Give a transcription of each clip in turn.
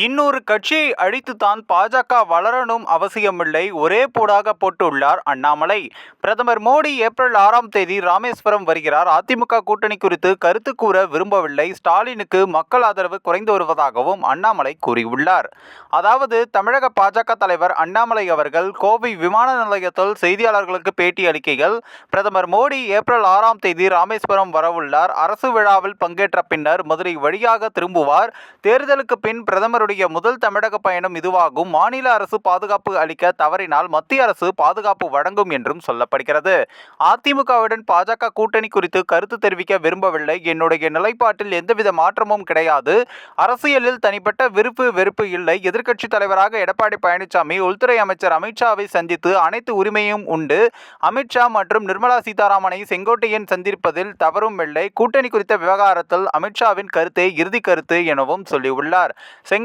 இன்னொரு கட்சியை அழித்துத்தான் பாஜக வளரணும் அவசியமில்லை. ஒரே போடாக போட்டுள்ளார் அண்ணாமலை. பிரதமர் மோடி ஏப்ரல் ஆறாம் தேதி ராமேஸ்வரம் வருகிறார். அதிமுக கூட்டணி குறித்து கருத்து கூற விரும்பவில்லை. ஸ்டாலினுக்கு மக்கள் ஆதரவு குறைந்து வருவதாகவும் அண்ணாமலை கூறியுள்ளார். அதாவது தமிழக பாஜக தலைவர் அண்ணாமலை அவர்கள் கோவை விமான நிலையத்தில் செய்தியாளர்களுக்கு பேட்டி அளிக்கையில் பிரதமர் மோடி ஏப்ரல் ஆறாம் தேதி ராமேஸ்வரம் வரவுள்ளார். அரசு விழாவில் பங்கேற்ற பின்னர் மதுரை வழியாக திரும்புவார். தேர்தலுக்கு பின் பிரதமர் அவருடைய முதல் தமிழக பயணம் இதுவாகும். மாநில அரசு பாதுகாப்பு அளிக்க தவறினால் மத்திய அரசு பாதுகாப்பு வழங்கும் என்றும் சொல்லப்படுகிறது. அதிமுகவுடன் பாஜக கூட்டணி குறித்து கருத்து தெரிவிக்க விரும்பவில்லை. என்னுடைய நிலைப்பாட்டில் எந்தவித மாற்றமும் கிடையாது. அரசியலில் தனிப்பட்ட விருப்பு வெறுப்பு இல்லை. எதிர்க்கட்சி தலைவராக எடப்பாடி பழனிசாமி உள்துறை அமைச்சர் அமித்ஷாவை சந்தித்து அனைத்து உரிமையும் உண்டு. அமித்ஷா மற்றும் நிர்மலா சீதாராமனை செங்கோட்டையன் சந்திப்பதில் தவறும் இல்லை. கூட்டணி குறித்த விவகாரத்தில் அமித்ஷாவின் கருத்தை இறுதி கருத்து எனவும் சொல்லியுள்ளார்.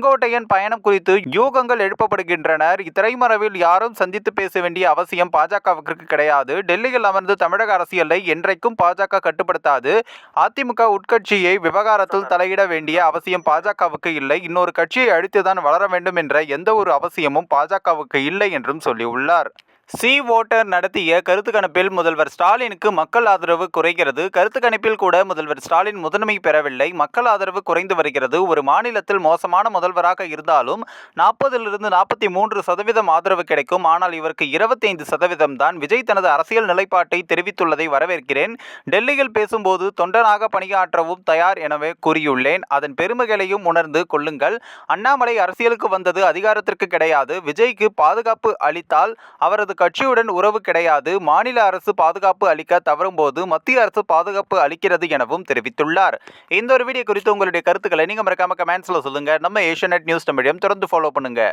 செங்கோட்டையன் பயணம் குறித்து யூகங்கள் எழுப்பப்படுகின்றனர். இத்திரைமறைவில் யாரும் சந்தித்து பேச வேண்டிய அவசியம் பாஜகவுக்கு கிடையாது. டெல்லியில் அமர்ந்து தமிழக அரசியலை என்றைக்கும் பாஜக கட்டுப்படுத்தாது. அதிமுக உட்கட்சியை விவகாரத்தில் தலையிட வேண்டிய அவசியம் பாஜகவுக்கு இல்லை. இன்னொரு கட்சியை அழித்துதான் வளர வேண்டும் என்ற எந்த ஒரு அவசியமும் பாஜகவுக்கு இல்லை என்றும் சொல்லியுள்ளார். சி ஓட்டர் நடத்திய கருத்து கணிப்பில் முதல்வர் ஸ்டாலினுக்கு மக்கள் ஆதரவு குறைகிறது. கருத்து கணிப்பில் கூட முதல்வர் ஸ்டாலின் முதன்மை பெறவில்லை. மக்கள் ஆதரவு குறைந்து வருகிறது. ஒரு மாநிலத்தில் மோசமான முதல்வராக இருந்தாலும் நாற்பதிலிருந்து நாற்பத்தி மூன்று சதவீதம் ஆதரவு கிடைக்கும். ஆனால் இவருக்கு இருபத்தைந்து சதவீதம் தான். விஜய் தனது அரசியல் நிலைப்பாட்டை தெரிவித்துள்ளதை வரவேற்கிறேன். டெல்லியில் பேசும்போது தொண்டனாக பணியாற்றவும் தயார் எனவே கூறியுள்ளேன். அதன் பெருமைகளையும் உணர்ந்து கொள்ளுங்கள். அண்ணாமலை அரசியலுக்கு வந்தது அதிகாரத்திற்கு கிடையாது. விஜய்க்கு பாதுகாப்பு அளித்தால் அவரது கட்சியுடன் உறவு கிடையாது. மாநில அரசு பாதுகாப்பு அளிக்க தவறும் போது மத்திய அரசு பாதுகாப்பு அளிக்கிறது எனவும் தெரிவித்துள்ளார். இந்த ஒரு வீடியோ குறித்து உங்களுடைய கருத்துக்களை நீங்க மறக்காம கமெண்ட்ஸ்ல சொல்லுங்க. நம்ம ஏஷியநெட் நியூஸ் தமிழையும் தொடர்ந்து ஃபாலோ பண்ணுங்க.